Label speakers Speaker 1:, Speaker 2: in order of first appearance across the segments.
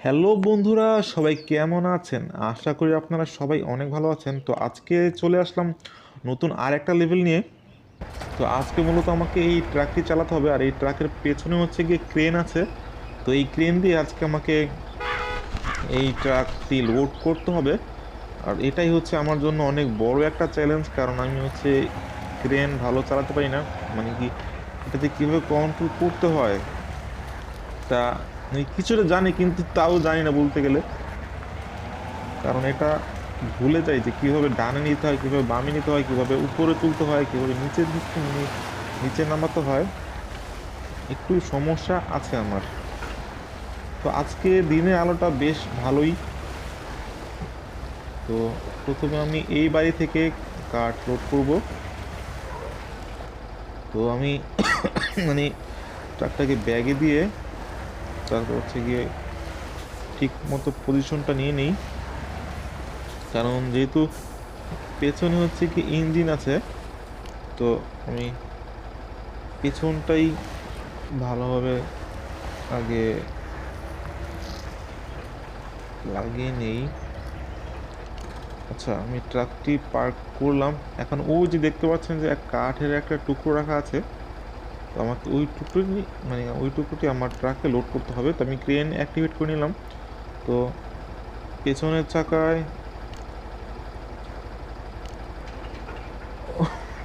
Speaker 1: Hello বন্ধুরা, সবাই কেমন আছেন? আশা করি আপনারা সবাই অনেক ভালো আছেন। তো আজকে চলে আসলাম নতুন আর একটা লেভেল নিয়ে। তো আজকে মূলত আমাকে এই ট্রাকটি চালাতে হবে। আর এই ট্রাকের পেছনে হচ্ছে গিয়ে ক্রেন আছে। তো এই ক্রেন দিয়ে আজকে আমাকে এই ট্রাকটি লোড করতে হবে। আর এটাই হচ্ছে আমার জন্য অনেক বড় একটা চ্যালেঞ্জ কারণ আমি হচ্ছে ক্রেন ভালো চালাতে পারি না। মানে কি এটাতে কীভাবে কন্ট্রোল করতে হয়? তা কিছুটা জানি, কিন্তু তাও জানি না বলতে গেলে। কারণ এটা ভুলে যাই যে কীভাবে ডানে নিতে হয়, কীভাবে বামে নিতে হয়, কীভাবে উপরে তুলতে হয়, কীভাবে নিচে নিচে নামাতে হয়। একটু সমস্যা আছে আমার। তো আজকে দিনের আলোটা বেশ ভালোই। তো প্রথমে আমি এই বাড়ি থেকে কাঠ লোড করব। তো আমি মানে ট্রাকটাকে ব্যাগে দিয়ে তারপর হচ্ছে গিয়ে ঠিক মতো পজিশনটা নিয়ে নেই। কারণ যেহেতু পেছনে হচ্ছে কি ইঞ্জিন আছে, তো আমি পেছনটাই ভালোভাবে আগে লাগিয়ে নেই। আচ্ছা আমি ট্রাকটি পার্ক করলাম। এখন ও যে দেখতে পাচ্ছেন যে এক কাঠের একটা টুকরো রাখা আছে তো আমাকে ওই টুকরোটি মানে ওই টুকরোটি আমার ট্রাকে লোড করতে হবে। তো আমি ক্রেন অ্যাক্টিভেট করে নিলাম। তো পেছনের চাকায়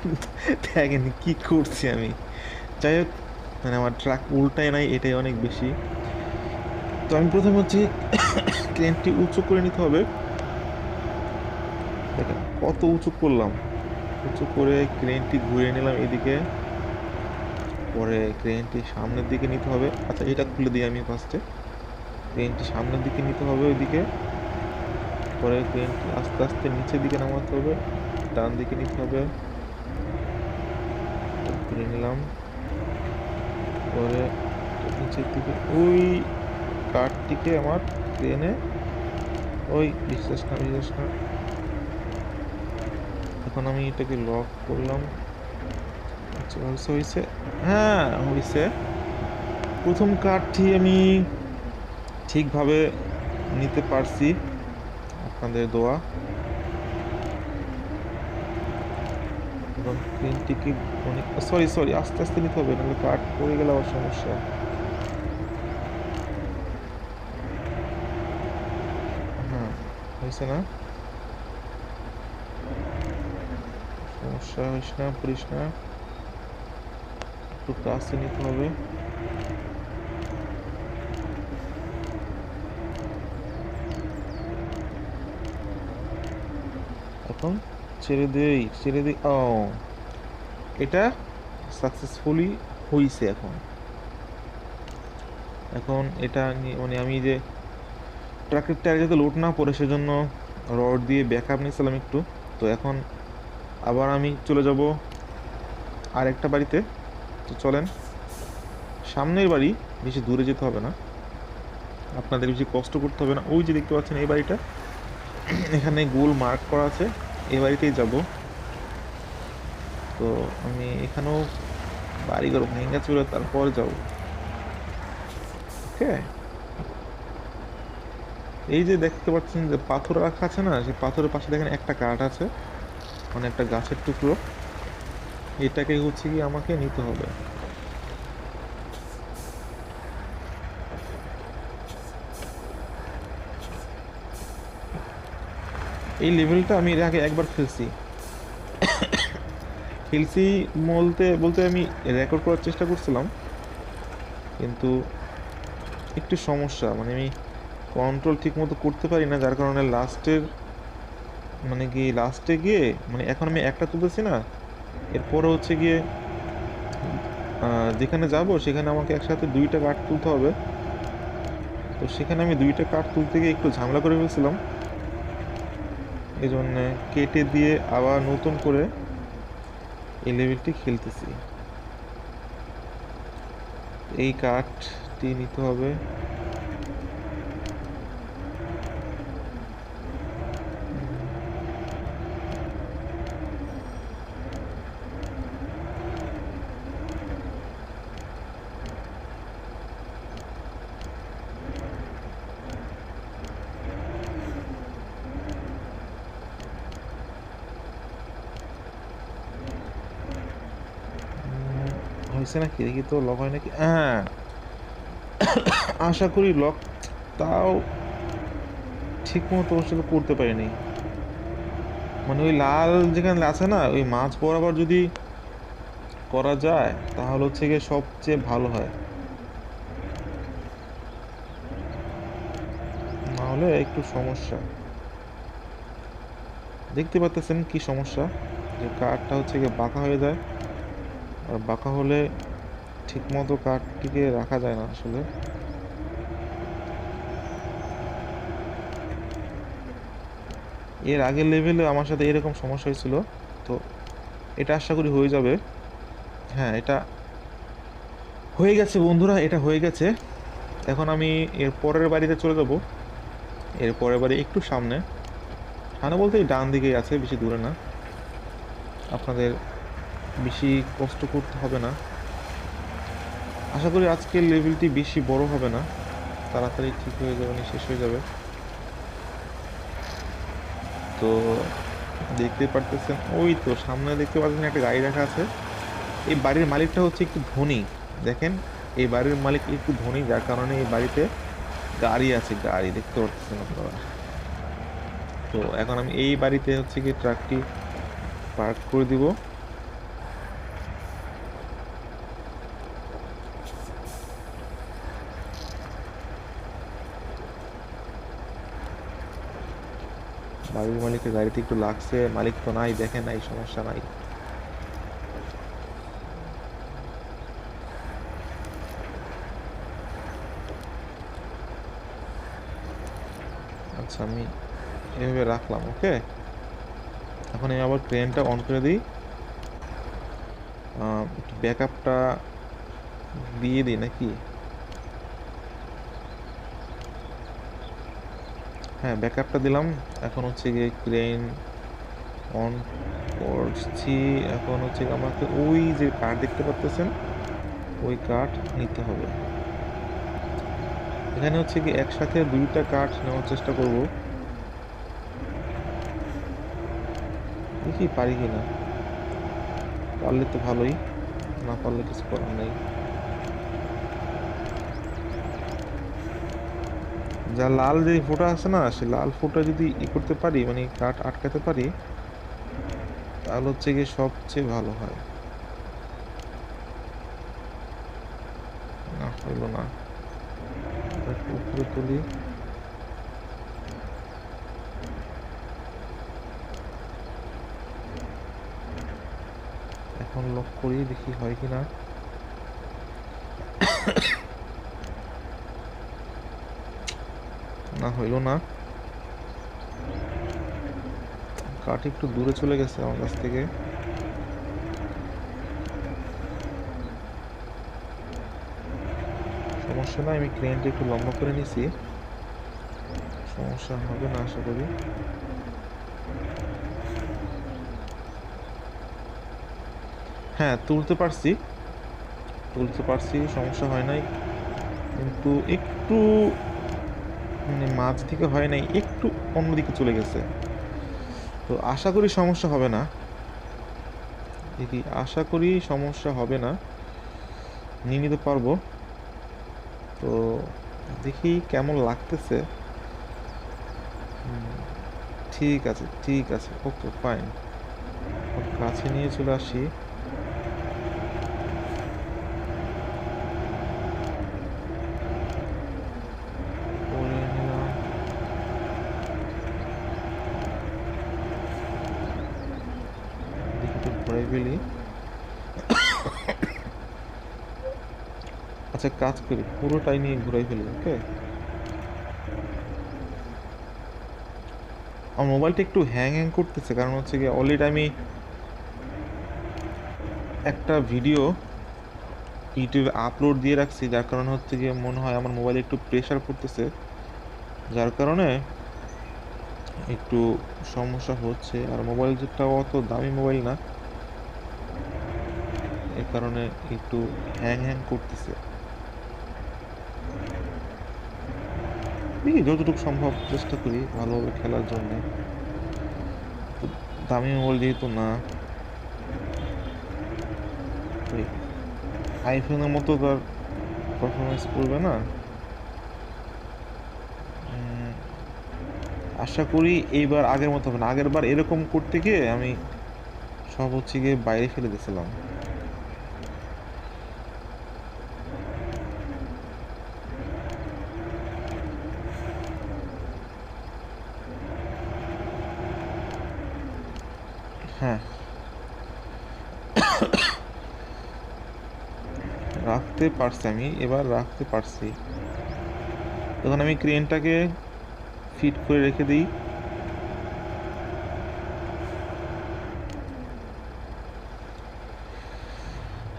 Speaker 1: দেখেন কি করছি আমি। যাই হোক মানে আমার ট্রাক উল্টায় নাই, এটাই অনেক বেশি। তো আমি প্রথমে হচ্ছে ক্রেনটি উঁচু করে নিতে হবে। দেখেন কত উঁচু করলাম। উঁচু করে ক্রেনটি ঘুরিয়ে নিলাম এদিকে। পরে ক্রেনটি সামনের দিকে নিতে হবে। আচ্ছা এটা খুলে দিই আমি ফার্স্টে ক্রেনটি সামনের দিকে নিতে হবে ওইদিকে। পরে ক্রেনটি আস্তে আস্তে নিচের দিকে নামাতে হবে। ডান দিকে নিতে হবে। ঘুরে নিলাম। পরে নিচের দিকে ওই কাঠটিকে আমার ক্রেনে ওই বিশ্বাস না বিশ্বাস না। এখন আমি এটাকে লক করলাম। হয়েছে হয়েছে হ্যাঁ হয়েছে প্রথম কার্ডটি আমি ঠিকভাবে নিতে পারছি, আপনাদের দোয়া। ক্রিমটিকে অনেক সরি সরি, আস্তে আস্তে নিতে হবে, নাহলে কার্ড পড়ে গেলে আবার সমস্যা। হ্যাঁ হয়েছে না? সমস্যা হইস না, পড়িস না। একটু কাছে নিতে হবে। এখন ছেড়ে দেই, ছেড়ে দিই। ও, এটা সাকসেসফুলি হইছে এখন। এখন এটা মানে আমি যে ট্রাকের টায়ার যাতে লোড না পড়ে, সেজন্য রড দিয়ে ব্যাকআপ নিয়েছিলাম একটু। তো এখন আবার আমি চলে যাব আরেকটা বাড়িতে। তো চলেন, সামনের বাড়ি বেশি দূরে যেতে হবে না। আপনাদের বেশি কষ্ট করতে হবে না। ওই যে দেখতে পাচ্ছেন এই বাড়িটা, এখানে গোল মার্ক করা আছে। এই বাড়িতেই যাব। তো আমি এখানেও বাড়িঘর ভেঙে চলে তারপর যাব। ওকে? এই যে দেখতে পাচ্ছেন যে পাথর রাখা আছে না, সেই পাথরের পাশে দেখেন একটা কাঠ আছে মানে একটা গাছের টুকরো। এটাকে হচ্ছে কি আমাকে নিতে হবে। এই লেভেলটা আমি এর আগে একবার খেলছি। খেলছি বলতে বলতে আমি রেকর্ড করার চেষ্টা করছিলাম, কিন্তু একটু সমস্যা মানে আমি কন্ট্রোল ঠিক মতো করতে পারি না, যার কারণে লাস্টের মানে কি লাস্টে গিয়ে মানে এখন আমি একটা তুলতেছি না এরপরে হচ্ছে গিয়ে যেখানে যাব সেখানে আমাকে একসাথে দুইটা কাঠ তুলতে হবে। তো সেখানে আমি দুইটা কাঠ তুলতে গিয়ে একটু ঝামেলা করে ফেলছিলাম। এই জন্য কেটে দিয়ে আবার নতুন করে এই লেভেলটি খেলতেছি। এই কাঠটি নিতে হবে। হয়েছে নাকি? দেখি তো লক হয় নাকি? হ্যাঁ। আশা করি লক তাও ঠিক মতো আসলে করতে পারিনি। মানে ওই লাল যেখানে আছে না, ওই মাছ বরাবর যদি করা যায়, তাহলে হচ্ছে গিয়ে সবচেয়ে ভালো হয়। নাহলে একটু সমস্যা। দেখতে পাচ্ছেন কি সমস্যা? যে কাঠটা হচ্ছে গিয়ে বাঁকা হয়ে যায়। আর বাঁকা হলে ঠিকমতো কাঠটিকে রাখা যায় না আসলে। এর আগের লেভেলে আমার সাথে এরকম সমস্যা হয়েছিল, তো এটা আশা করি হয়ে যাবে। হ্যাঁ এটা হয়ে গেছে বন্ধুরা, এটা হয়ে গেছে। এখন আমি এর পরের বাড়িতে চলে যাব। এর পরের বাড়ি একটু সামনে। সামনে বলতে ডান দিকেই আছে, বেশি দূরে না। আপনাদের বেশি কষ্ট করতে হবে না। আশা করি আজকের লেভেলটি বেশি বড় হবে না। তাড়াতাড়ি ঠিক হয়ে যাবে শেষ হয়ে যাবে। তো দেখতে পারতেছেন, ওই তো সামনে দেখতে পাচ্ছেন একটা গাড়ি রাখা আছে। এই বাড়ির মালিকটা হচ্ছে একটু ধনী, দেখেন? এই বাড়ির মালিক একটু ধনী, যার কারণে এই বাড়িতে গাড়ি আছে, গাড়ি, দেখতে পাচ্ছেন আপনারা। তো এখন আমি এই বাড়িতে হচ্ছে কি ট্রাকটি পার্ক করে দিব। বাড়ির মালিকের গাড়িতে একটু লাগছে। মালিক তো নাই, দেখে নাই, সমস্যা নাই। আচ্ছা আমি এভাবে রাখলাম, ওকে? এখন আমি আবার ক্রেনটা অন করে দিই। ব্যাকআপটা দিয়ে দিই নাকি? হ্যাঁ ব্যাকআপটা দিলাম। এখন হচ্ছে গিয়ে ক্রেন অন করছি। এখন হচ্ছে আমাকে ওই যে কাঠ দেখতে পাচ্ছেন ওই কাঠ নিতে হবে। এখানে হচ্ছে কি একসাথে দুইটা কাঠ নেওয়ার চেষ্টা করব। দেখি পারি কি না পারলে তো ভালোই, না পারলে কিছু করার নেই। যা লাল যে ফোঁটা আছে না সে লাল ফোঁটা যদি ই করতে পারি মানে কাঠ আটকাতে পারি, তাহলে হচ্ছে গিয়ে সবচেয়ে ভালো হয়। না, হইল না। তুলি। এখন লক করি, দেখি হয় কিনা। না হইল না। কাঠ একটু দূরে চলে গেছে আমার কাছ থেকে। সমস্যা না আমি ক্রেনটা একটু লম্বা করে নিছি। সমস্যা হবে না, আশা করি। হ্যাঁ তুলতে পারছি। তুলতে পারছি, সমস্যা হয় নাই। কিন্তু একটু মানে মাঝ দিকে হয় নাই, একটু অন্যদিকে চলে গেছে। তো আশা করি সমস্যা হবে না। দেখি, আশা করি সমস্যা হবে না। নিয়ে নিতে পারব। তো দেখি কেমন লাগতেছে। ঠিক আছে ঠিক আছে, ওকে ফাইন কাছে নিয়ে চলে আসি করে নিলাম ফেলি আচ্ছা কাজ করি, পুরোটাই নিয়ে ঘুরাই ফেলি, ওকে? আমার মোবাইলটা একটু হ্যাং হ্যাং করতেছে, কারণ হচ্ছে কি অলরেডি আমি একটা ভিডিও ইউটিউবে আপলোড দিয়ে রাখছি, যার কারণে হচ্ছে গিয়ে মনে হয় আমার মোবাইলে একটু প্রেশার পড়তেছে যার কারণে একটু সমস্যা হচ্ছে, আর মোবাইলটা অত দামি মোবাইল না। এ কারণে একটু হ্যাং হ্যাং করতেছে। দেখি যতটুকু সম্ভব চেষ্টা করি ভালোভাবে খেলার জন্য। দামি মোবাইল যেহেতু না। আইফোনের মতো তার পারফরমেন্স করবে না। আশা করি এইবার আগের মতো হবে না। আগের বার এরকম করতে গিয়ে আমি সব হচ্ছে গিয়ে বাইরে ফেলে দিয়েছিলাম। হ্যাঁ। রাখতে পারছি আমি, এবার রাখতে পারছি। তখন আমি ক্রেনটাকে ফিট করে রেখে দিই।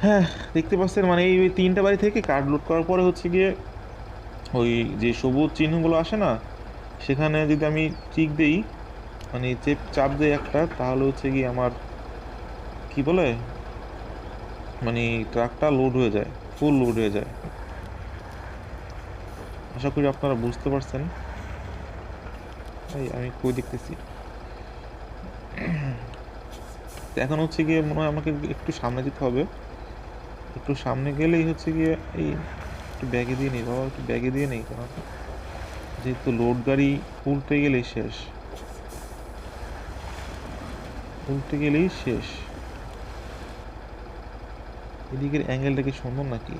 Speaker 1: হ্যাঁ দেখতে পাচ্ছেন মানে এই ওই তিনটা বাড়ি থেকে কার্ড লোড করার পরে হচ্ছে গিয়ে ওই যে সবুজ চিহ্নগুলো আসে না, সেখানে যদি আমি টিক দেই মানে চেপ চাপ দেয় একটা, তাহলে হচ্ছে কি আমার, কি বলে? মানে ট্রাকটা লোড হয়ে যায় ফুল লোড হয়ে যায়। আশা করি আপনারা বুঝতে পারছেন। আমি কই দেখতেছি। এখন হচ্ছে গিয়ে মনে হয় আমাকে একটু সামনে যেতে হবে। একটু সামনে গেলেই হচ্ছে গিয়ে এই একটু ব্যাগে দিয়ে নেই, বাবা, একটু ব্যাগে দিয়ে নেই, কারণ যেহেতু লোড গাড়ি উল্টে গেলেই শেষ। উল্টে গেলেই শেষ। এদিকের অ্যাঙ্গেলটা কি সুন্দর নাকি?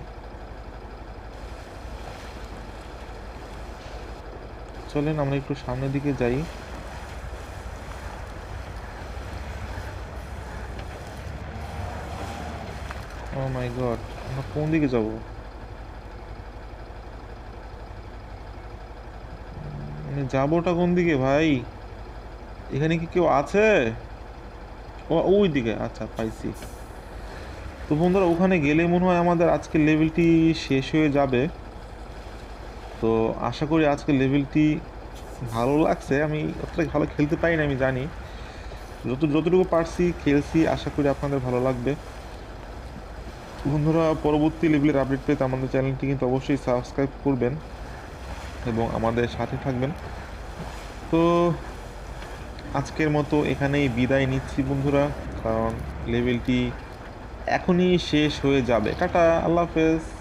Speaker 1: চলেন, আমরা একটু সামনের দিকে যাই। ও মাই গড আমরা কোন দিকে যাব? মানে যাবোটা কোন দিকে ভাই? এখানে কি কেউ আছে? ওই দিকে আচ্ছা পাইছি। তো বন্ধুরা, ওখানে গেলে মনে হয় আমাদের আজকের লেভেলটি শেষ হয়ে যাবে। তো আশা করি আজকের লেভেলটি ভালো লাগছে। আমি অতটা ভালো খেলতে পারি না, আমি জানি। যত যতটুকু পারছি, খেলছি, আশা করি আপনাদের ভালো লাগবে। বন্ধুরা, পরবর্তী লেভেলের আপডেট পেতে আমাদের চ্যানেলটি কিন্তু অবশ্যই সাবস্ক্রাইব করবেন এবং আমাদের সাথে থাকবেন। তো আজকের মতো এখানেই বিদায় নিচ্ছি বন্ধুরা, কারণ লেভেলটি এখনই শেষ হয়ে যাবে। টাটা, আল্লাহ হাফেজ।